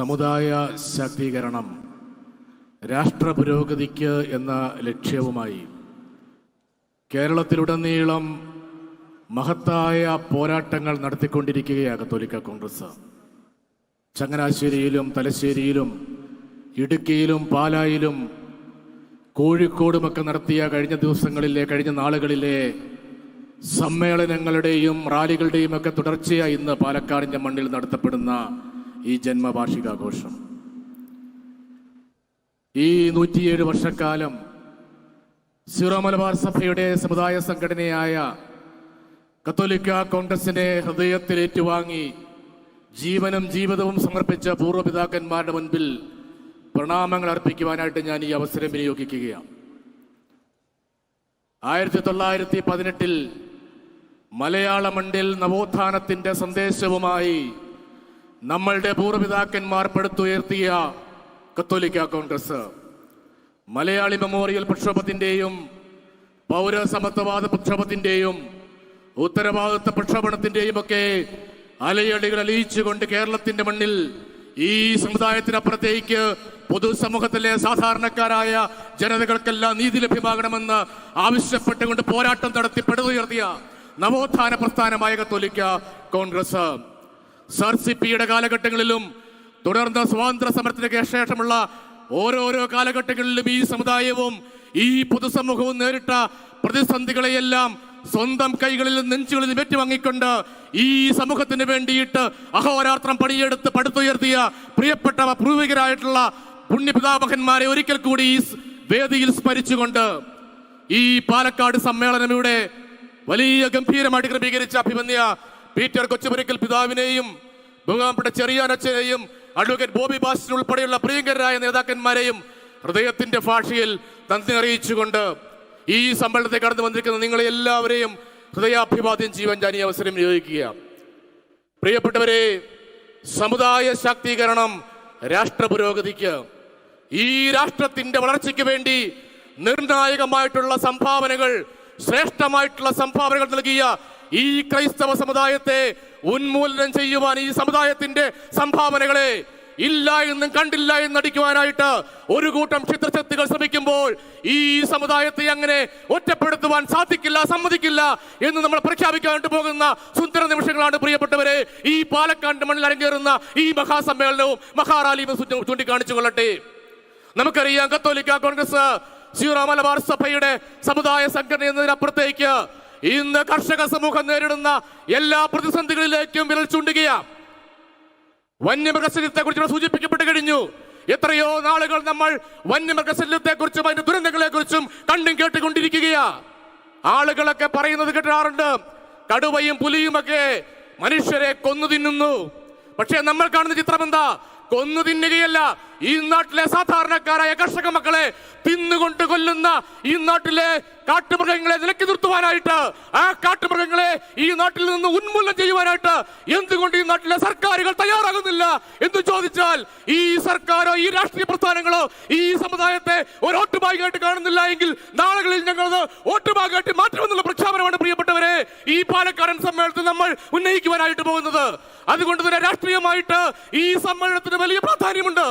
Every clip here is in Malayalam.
സമുദായ ശാക്തീകരണം രാഷ്ട്ര പുരോഗതിക്ക് എന്ന ലക്ഷ്യവുമായി കേരളത്തിലുടനീളം മഹത്തായ പോരാട്ടങ്ങൾ നടത്തിക്കൊണ്ടിരിക്കുകയാണ് കത്തോലിക്ക കോൺഗ്രസ്. ചങ്ങനാശ്ശേരിയിലും തലശ്ശേരിയിലും ഇടുക്കിയിലും പാലായിലും കോഴിക്കോടുമൊക്കെ നടത്തിയ കഴിഞ്ഞ ദിവസങ്ങളിലെ കഴിഞ്ഞ നാളുകളിലെ സമ്മേളനങ്ങളുടെയും റാലികളുടെയും ഒക്കെ തുടർച്ചയായി ഇന്ന് പാലക്കാടിന്റെ മണ്ണിൽ നടത്തപ്പെടുന്ന ഈ ജന്മവാർഷികാഘോഷം. ഈ നൂറ്റിയേഴ് വർഷക്കാലം സിറോ മലബാർ സഭയുടെ സമുദായ സംഘടനയായ കത്തോലിക്ക കോൺഗ്രസിനെ ഹൃദയത്തിൽ ഏറ്റുവാങ്ങി ജീവനും ജീവിതവും സമർപ്പിച്ച പൂർവപിതാക്കന്മാരുടെ മുൻപിൽ പ്രണാമങ്ങൾ അർപ്പിക്കുവാനായിട്ട് ഞാൻ ഈ അവസരം വിനിയോഗിക്കുകയാണ്. ആയിരത്തി തൊള്ളായിരത്തി പതിനെട്ടിൽ മലയാള മണ്ണിൽ നവോത്ഥാനത്തിന്റെ സന്ദേശവുമായി നമ്മളുടെ പൂർവപിതാക്കന്മാർ പടുത്തുയർത്തിയ കത്തോലിക്ക കോൺഗ്രസ് മലയാളി മെമ്മോറിയൽ പ്രക്ഷോഭത്തിന്റെയും പൗരസമത്വവാദ പ്രക്ഷോഭത്തിന്റെയും ഉത്തരവാദിത്വ പ്രക്ഷോഭണത്തിന്റെയും ഒക്കെ അലയടികൾ അലിയിച്ചുകൊണ്ട് കേരളത്തിന്റെ മണ്ണിൽ ഈ സമുദായത്തിനപ്പുറത്തേക്ക് പൊതുസമൂഹത്തിലെ സാധാരണക്കാരായ ജനതകൾക്കെല്ലാം നീതി ലഭ്യമാകണമെന്ന് ആവശ്യപ്പെട്ടുകൊണ്ട് പോരാട്ടം നടത്തി പടുതുയർത്തിയ നവോത്ഥാന പ്രസ്ഥാനമായ കത്തോലിക്ക കോൺഗ്രസ്. സർ കാലഘട്ടങ്ങളിലും തുടർന്ന് സ്വാതന്ത്ര്യ സമരത്തിന് ശേഷമുള്ള ഓരോരോ കാലഘട്ടങ്ങളിലും ഈ സമുദായവും ഈ പൊതുസമൂഹവും നേരിട്ട പ്രതിസന്ധികളെയെല്ലാം സ്വന്തം കൈകളിൽ നെഞ്ചുകളിൽ വെറ്റുവാങ്ങിക്കൊണ്ട് ഈ സമൂഹത്തിന് വേണ്ടിയിട്ട് അഹോരാത്രം പണിയെടുത്ത് പടുത്തുയർത്തിയ പ്രിയപ്പെട്ട പൂർവികരായിട്ടുള്ള പുണ്യപിതാമഹന്മാരെ ഒരിക്കൽ കൂടി ഈ വേദിയിൽ സ്മരിച്ചുകൊണ്ട് ഈ പാലക്കാട് സമ്മേളനം ഇവിടെ വലിയ ഗംഭീരമായിട്ട് ക്രമീകരിച്ച അഭിമന്യ പീറ്റർ കൊച്ചുപുരക്കൽ പിതാവിനെയും ബഹുമാനപ്പെട്ട ചെറിയാനച്ഛനെയും അഡ്വക്കേറ്റ് ബോബി ബാസ്റ്റിൻ ഉൾപ്പെടെയുള്ള പ്രിയങ്കരായ നേതാക്കന്മാരെയും ഹൃദയത്തിന്റെ ഭാഷയിൽ നന്ദി അറിയിച്ചുകൊണ്ട് ഈ സമ്മേളനത്തെ കടന്നു വന്നിരിക്കുന്ന നിങ്ങളെ എല്ലാവരെയും ഹൃദയാഭിവാദ്യം ചെയ്യുവാൻ ഞാൻ ഈ അവസരം നിയോഗിക്കുക പ്രിയപ്പെട്ടവരെ സമുദായ ശാക്തീകരണം രാഷ്ട്ര പുരോഗതിക്ക് ഈ രാഷ്ട്രത്തിന്റെ വളർച്ചയ്ക്ക് വേണ്ടി നിർണായകമായിട്ടുള്ള സംഭാവനകൾ ശ്രേഷ്ഠമായിട്ടുള്ള സംഭാവനകൾ നൽകിയ ഈ ക്രൈസ്തവ സമുദായത്തെ ഉന്മൂലനം ചെയ്യുവാൻ ഈ സമുദായത്തിന്റെ സംഭാവനകളെ ഇല്ല എന്നും കണ്ടില്ല എന്ന് നടിക്കുവാനായിട്ട് ഒരു കൂട്ടം ചിത്രശക്തികൾ ശ്രമിക്കുമ്പോൾ ഈ സമുദായത്തെ അങ്ങനെ ഒറ്റപ്പെടുത്തുവാൻ സാധിക്കില്ല സമ്മതിക്കില്ല എന്ന് നമ്മൾ പ്രഖ്യാപിക്കാനായിട്ട് പോകുന്ന സുന്ദര നിമിഷങ്ങളാണ് പ്രിയപ്പെട്ടവരെ. ഈ പാലക്കാട് മണ്ണിൽ അരങ്ങേറുന്ന ഈ മഹാസമ്മേളനവും മഹാറാലിയും ചൂണ്ടിക്കാണിച്ചു കൊള്ളട്ടെ. നമുക്കറിയാം കത്തോലിക്ക കോൺഗ്രസ് സീറോ മലബാർ സഭയുടെ സമുദായ സംഘടന എന്നതിനപ്പുറത്തേക്ക് ഇന്ന് കർഷക സമൂഹം നേരിടുന്ന എല്ലാ പ്രതിസന്ധികളിലേക്കും വിരൽ ചൂണ്ടുകയാണ് വന്യമൃഗശല്യത്തെ കുറിച്ച് സൂചിപ്പിക്കപ്പെട്ട് കഴിഞ്ഞു. എത്രയോ നാളുകൾ നമ്മൾ വന്യമൃഗശല്യത്തെ കുറിച്ചും അതിന്റെ ദുരന്തങ്ങളെ കുറിച്ചും കണ്ടും കേട്ടുകൊണ്ടിരിക്കുകയാ. ആളുകളൊക്കെ പറയുന്നത് കേട്ടാറുണ്ട് കടുവയും പുലിയും ഒക്കെ മനുഷ്യരെ കൊന്നു തിന്നുന്നു. പക്ഷേ നമ്മൾ കാണുന്ന ചിത്രം എന്താ കൊന്നു തിന്നുകയല്ല. ഈ നാട്ടിലെ സാധാരണക്കാരായ കർഷക മക്കളെ തിന്നുകൊണ്ട് കൊല്ലുന്ന ഈ നാട്ടിലെ കാട്ടുമൃഗങ്ങളെ നിലക്കി നിർത്തുവാനായിട്ട് ആ കാട്ടുമൃഗങ്ങളെ ഈ നാട്ടിൽ നിന്ന് ഉന്മൂലനം ചെയ്യുവാനായിട്ട് എന്തുകൊണ്ട് ഈ നാട്ടിലെ സർക്കാരുകൾ തയ്യാറാകുന്നില്ല എന്ന് ചോദിച്ചാൽ ഈ സർക്കാരോ ഈ രാഷ്ട്രീയ പ്രസ്ഥാനങ്ങളോ ഈ സമുദായത്തെ ഒരു ഓട്ടുപാകായിട്ട് കാണുന്നില്ല എങ്കിൽ നാളുകളിൽ ഞങ്ങൾ ഓട്ടുപാകായിട്ട് മാറ്റുമെന്നുള്ള പ്രഖ്യാപനമാണ് പ്രിയപ്പെട്ടവരെ. ഈ പാലക്കാടൻ സമ്മേളനത്തിൽ നമ്മൾ ഉന്നയിക്കുവാനായിട്ട് പോകുന്നത്. അതുകൊണ്ട് തന്നെ രാഷ്ട്രീയമായിട്ട് ഈ സമ്മേളനത്തിന് വലിയ പ്രാധാന്യമുണ്ട്.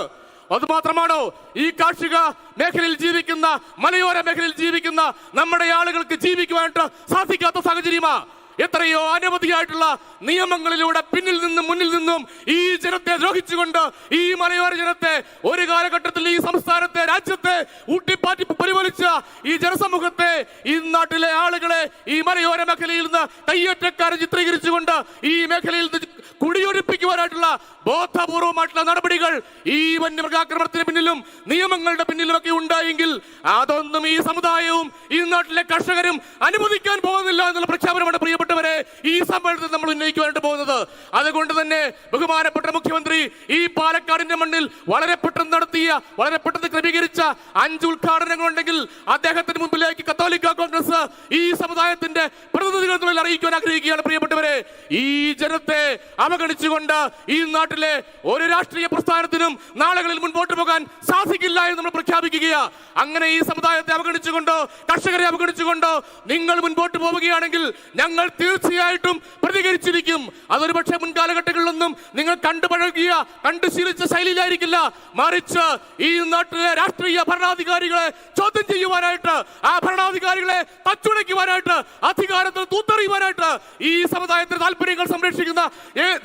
അതുമാത്രമാണോ ഈ കാർഷിക മേഖലയിൽ ജീവിക്കുന്ന മലയോര മേഖലയിൽ ജീവിക്കുന്ന നമ്മുടെ ആളുകൾക്ക് ജീവിക്കുവാനായിട്ട് സാധിക്കാത്ത സാഹചര്യമാ. എത്രയോ അനവധിയായിട്ടുള്ള നിയമങ്ങളിലൂടെ പിന്നിൽ നിന്നും മുന്നിൽ നിന്നും ഈ ജനത്തെ ദ്രോഹിച്ചുകൊണ്ട് ഈ മലയോര ജനത്തെ ഒരു കാലഘട്ടത്തിൽ ഈ സംസ്ഥാനത്തെ രാജ്യത്തെ ഊട്ടിപ്പാറ്റി പരിപാലിച്ച ഈ ജനസമൂഹത്തെ ഈ നാട്ടിലെ ആളുകളെ ഈ മലയോര മേഖലയിൽ നിന്ന് കയ്യേറ്റക്കാരെ ചിത്രീകരിച്ചുകൊണ്ട് ഈ മേഖലയിൽ നിന്ന് കുടിയൊഴിപ്പിക്കുവാനായിട്ടുള്ള ബോധപൂർവമായിട്ടുള്ള നടപടികൾ ഈ വന്യമൃഗാക്രമണത്തിന് പിന്നിലും നിയമങ്ങളുടെ പിന്നിലും ഒക്കെ ഉണ്ടായെങ്കിൽ അതൊന്നും ഈ സമുദായവും ഈ നാട്ടിലെ കർഷകരും അനുവദിക്കാൻ പോകുന്നില്ല എന്നുള്ള പ്രഖ്യാപനമാണ് പ്രിയപ്പെട്ടവരെ ഈ സമ്മേളനത്തിൽ നമ്മൾ ഉന്നയിക്കുവാനായിട്ട് പോകുന്നത്. അതുകൊണ്ട് തന്നെ ബഹുമാനപ്പെട്ട മുഖ്യമന്ത്രി ഈ പാലക്കാടിന്റെ മണ്ണിൽ വളരെ പെട്ടെന്ന് നടത്തിയ വളരെ പെട്ടെന്ന് ക്രമീകരിച്ച അഞ്ച് ഉദ്ഘാടനങ്ങളുണ്ടെങ്കിൽ അദ്ദേഹത്തിന് മുമ്പിലേക്ക് കത്തോലിക്ക കോൺഗ്രസ് ഈ സമുദായത്തിന്റെ പ്രതിനിധികൾ അറിയിക്കുവാൻ ആഗ്രഹിക്കുകയാണ് പ്രിയപ്പെട്ടവരെ. ഈ ജനത്തെ അവഗണിച്ചുകൊണ്ട് ഈ നാട്ടിലെ ഒരു രാഷ്ട്രീയ പ്രസ്ഥാനത്തിനും നാളുകളിൽ മുൻപോട്ട് പോകാൻ സാധിക്കില്ല എന്ന് നമ്മൾ പ്രഖ്യാപിക്കുകയാ. അങ്ങനെ ഈ സമുദായത്തെ അവഗണിച്ചുകൊണ്ടോ കർഷകരെ അവഗണിച്ചുകൊണ്ടോ നിങ്ങൾ മുൻപോട്ട് പോവുകയാണെങ്കിൽ ഞങ്ങൾ തീർച്ചയായിട്ടും പ്രതികരിച്ചിരിക്കും. അതൊരു പക്ഷേ മുൻകാലഘട്ടങ്ങളിലൊന്നും നിങ്ങൾ കണ്ടുപഴകിയ കണ്ടു ശീലിച്ച ശൈലിയിലായിരിക്കില്ല. മറിച്ച് ഈ നാട്ടിലെ രാഷ്ട്രീയ ഭരണാധികാരികളെ ചോദ്യം ചെയ്യുവാനായിട്ട് ആ ഭരണാധികാരികളെ തച്ചുണയ്ക്കുവാനായിട്ട് അധികാരത്തിൽ തൂത്തെറിയുവാനായിട്ട് ഈ സമുദായത്തിന്റെ താല്പര്യങ്ങൾ സംരക്ഷിക്കുന്ന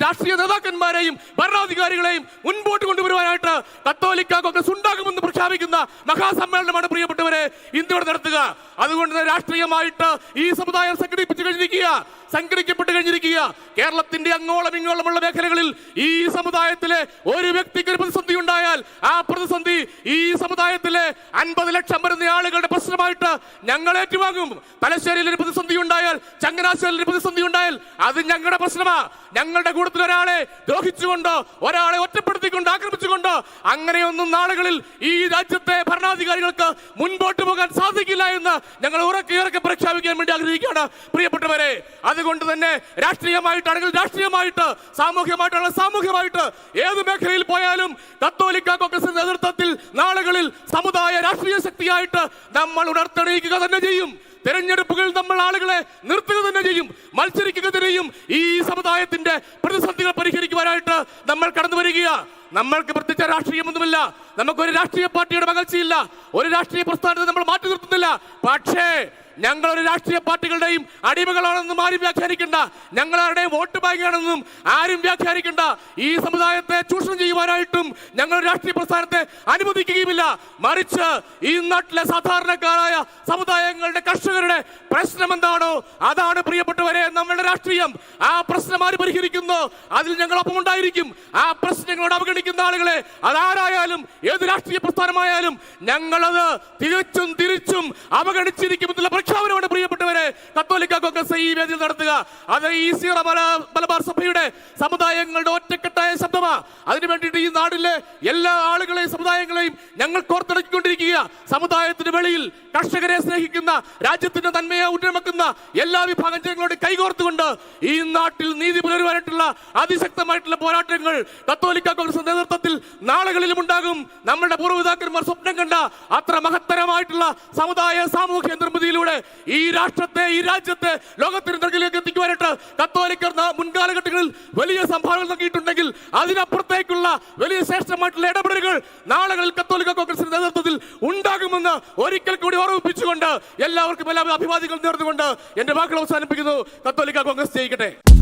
രാഷ്ട്രീയ നേതാക്കന്മാരെയും ഭരണാധികാരികളെയും മുൻപോട്ട് കൊണ്ടുവരുവാനായിട്ട് കത്തോലിക്ക കോൺഗ്രസ് ഉണ്ടാകുമെന്ന് പ്രഖ്യാപിക്കുന്ന മഹാസമ്മേളനമാണ് പ്രിയപ്പെട്ടവരെ ഇന്ത്യയോട് നടത്തുക. അതുകൊണ്ട് രാഷ്ട്രീയമായിട്ട് ഈ സമുദായം സംഘടിപ്പിച്ചു കഴിഞ്ഞിരിക്കുക. സംഘടിക്കപ്പെട്ട് കഴിഞ്ഞിരിക്കുക. കേരളത്തിന്റെ അങ്ങോളം ഇങ്ങോളമുള്ള മേഖലകളിൽ ഈ സമുദായത്തിലെ ഒരു വ്യക്തിക്ക് ഒരു പ്രതിസന്ധി ഉണ്ടായാൽ ആ പ്രതിസന്ധി ഈ സമുദായത്തിലെ അൻപത് ലക്ഷം വരുന്ന ആളുകളുടെ പ്രശ്നമായിട്ട് ഞങ്ങൾ ഏറ്റുവാങ്ങും. തലശ്ശേരിയിൽ ഒരു പ്രതിസന്ധി ഉണ്ടായാൽ ചങ്ങനാശ്ശേരിയിൽ ഒരു പ്രതിസന്ധി ഉണ്ടായാൽ അത് ഞങ്ങളുടെ പ്രശ്നമാ. ഞങ്ങളുടെ കൂട്ടത്തിൽ ഒരാളെ ദ്രോഹിച്ചുകൊണ്ടോ ഒരാളെ ഒറ്റപ്പെടുത്തിക്കൊണ്ട് ആക്രമിച്ചുകൊണ്ട് അങ്ങനെയൊന്നും നാളുകളിൽ ഈ രാജ്യത്തെ ഭരണാധികാരികൾക്ക് മുൻപോട്ട് പോകാൻ സാധിക്കില്ല എന്ന് ഞങ്ങൾ ഉറക്കെ ഉറക്കെ പ്രഖ്യാപിക്കാൻ വേണ്ടി ആഗ്രഹിക്കുകയാണ്. പ്രിയപ്പെട്ടവരെ അതുകൊണ്ട് തന്നെ രാഷ്ട്രീയമായിട്ടാണെങ്കിൽ രാഷ്ട്രീയമായിട്ട് സാമൂഹ്യമായിട്ടാണെങ്കിൽ സാമൂഹ്യമായിട്ട് ഏത് മേഖലയിൽ പോയാലും കത്തോലിക്ക കോൺഗ്രസിന്റെ നേതൃത്വത്തിൽ നാളുകളിൽ സമുദായ രാഷ്ട്രീയ ശക്തിയായിട്ട് നമ്മൾ ഉണർത്തെണീക്കുക തന്നെ ചെയ്യും. തിരഞ്ഞെടുപ്പുകൾ നമ്മൾ ആളുകളെ നിർത്തുക തന്നെ ചെയ്യും. മത്സരിക്കുക തന്നെയും ഈ സമുദായത്തിന്റെ പ്രതിസന്ധികൾ പരിഹരിക്കുവാനായിട്ട് നമ്മൾ കടന്നു വരിക നമ്മൾക്ക് പ്രത്യേകിച്ച രാഷ്ട്രീയമൊന്നുമില്ല. നമുക്കൊരു രാഷ്ട്രീയ പാർട്ടിയുടെ മകൾച്ചയില്ല ഒരു രാഷ്ട്രീയ പ്രസ്ഥാനത്തെ നമ്മൾ മാറ്റി നിർത്തുന്നില്ല. പക്ഷേ ഞങ്ങൾ ഒരു രാഷ്ട്രീയ പാർട്ടികളുടെയും അടിമകളാണെന്നും ആരും വ്യാഖ്യാനിക്കണ്ട. ഞങ്ങളുടെയും വോട്ട് ബാങ്കാണെന്നും ആരും വ്യാഖ്യാനിക്കണ്ട. ഈ സമുദായത്തെ ചൂഷണം ചെയ്യുവാനായിട്ടും ഞങ്ങൾ രാഷ്ട്രീയ പ്രസ്ഥാനത്തെ അനുവദിക്കുകയുമില്ല. മറിച്ച് ഈ നാട്ടിലെ സാധാരണക്കാരായ സമുദായങ്ങളുടെ കർഷകരുടെ പ്രശ്നം എന്താണോ അതാണ് പ്രിയപ്പെട്ടവരെ നമ്മളുടെ രാഷ്ട്രീയം. ആ പ്രശ്നം ആര് പരിഹരിക്കുന്നു? അതിൽ ഞങ്ങളൊപ്പം ഉണ്ടായിരിക്കും. ആ പ്രശ്നങ്ങളോട് അവഗണിക്കുന്ന ആളുകളെ അതാരായാലും ഏത് രാഷ്ട്രീയ പ്രസ്ഥാനമായാലും ഞങ്ങളത് തികച്ചും തിരിച്ചും അവഗണിച്ചിരിക്കുമെന്നുള്ള പ്രഖ്യാപനമാണ് പ്രിയപ്പെട്ടവരെ കത്തോലിക്ക കോൺഗ്രസ് ഈ വേദിയിൽ നടത്തുക. അത് ഈ സീറ മലബാർ സഭയുടെ സമുദായങ്ങളുടെ ഒറ്റക്കെട്ടായ ശബ്ദമാ. അതിനു വേണ്ടിയിട്ട് ഈ നാടിലെ എല്ലാ ആളുകളെയും സമുദായങ്ങളെയും ഞങ്ങൾ കോർത്തിണക്കിക്കൊണ്ടിരിക്കുക സമുദായത്തിന് വെളിയിൽ കർഷകരെ സ്നേഹിക്കുന്ന രാജ്യത്തിന്റെ നന്മയെ ഉന്നമക്കുന്ന എല്ലാ വിഭാഗം ജനങ്ങളോട് കൈകോർത്തുകൊണ്ട് ഈ നാട്ടിൽ നീതി പുലരുവാനായിട്ടുള്ള അതിശക്തമായിട്ടുള്ള പോരാട്ടങ്ങൾ കത്തോലിക്ക കോൺഗ്രസ് നേതൃത്വത്തിൽ നാളുകളിലും ഉണ്ടാകും. നമ്മുടെ പൂർവപിതാക്കന്മാർ സ്വപ്നം കണ്ട അത്ര മഹത്തരമായിട്ടുള്ള സമുദായ സാമൂഹ്യ നിർമ്മിതിയിലൂടെ ഈ രാഷ്ട്രത്തെ ഈ രാജ്യത്തെ ലോകത്തിന് നെറുകിലേക്ക് എത്തിക്കുവാനായിട്ട് കത്തോലിക്കർ മുൻകാലഘട്ടങ്ങളിൽ വലിയ സംഭാവനകൾ നൽകിയിട്ടുണ്ടെങ്കിൽ അതിനപ്പുറത്തേക്കുള്ള വലിയ ശ്രേഷ്ഠമായിട്ടുള്ള ഇടപെടലുകൾ നാളുകളിൽ കത്തോലിക്ക കോൺഗ്രസിന്റെ നേതൃത്വത്തിൽ ഉണ്ടാകുമെന്ന് ഒരിക്കൽ കൂടി ഓർമ്മിപ്പിച്ചുകൊണ്ട് എല്ലാവർക്കും എല്ലാ അഭിവാദികൾ നേർന്നുകൊണ്ട് എന്റെ വാക്കുകൾ അവസാനിപ്പിക്കുന്നു. കത്തോലിക്ക കോൺഗ്രസ് ജയിക്കട്ടെ.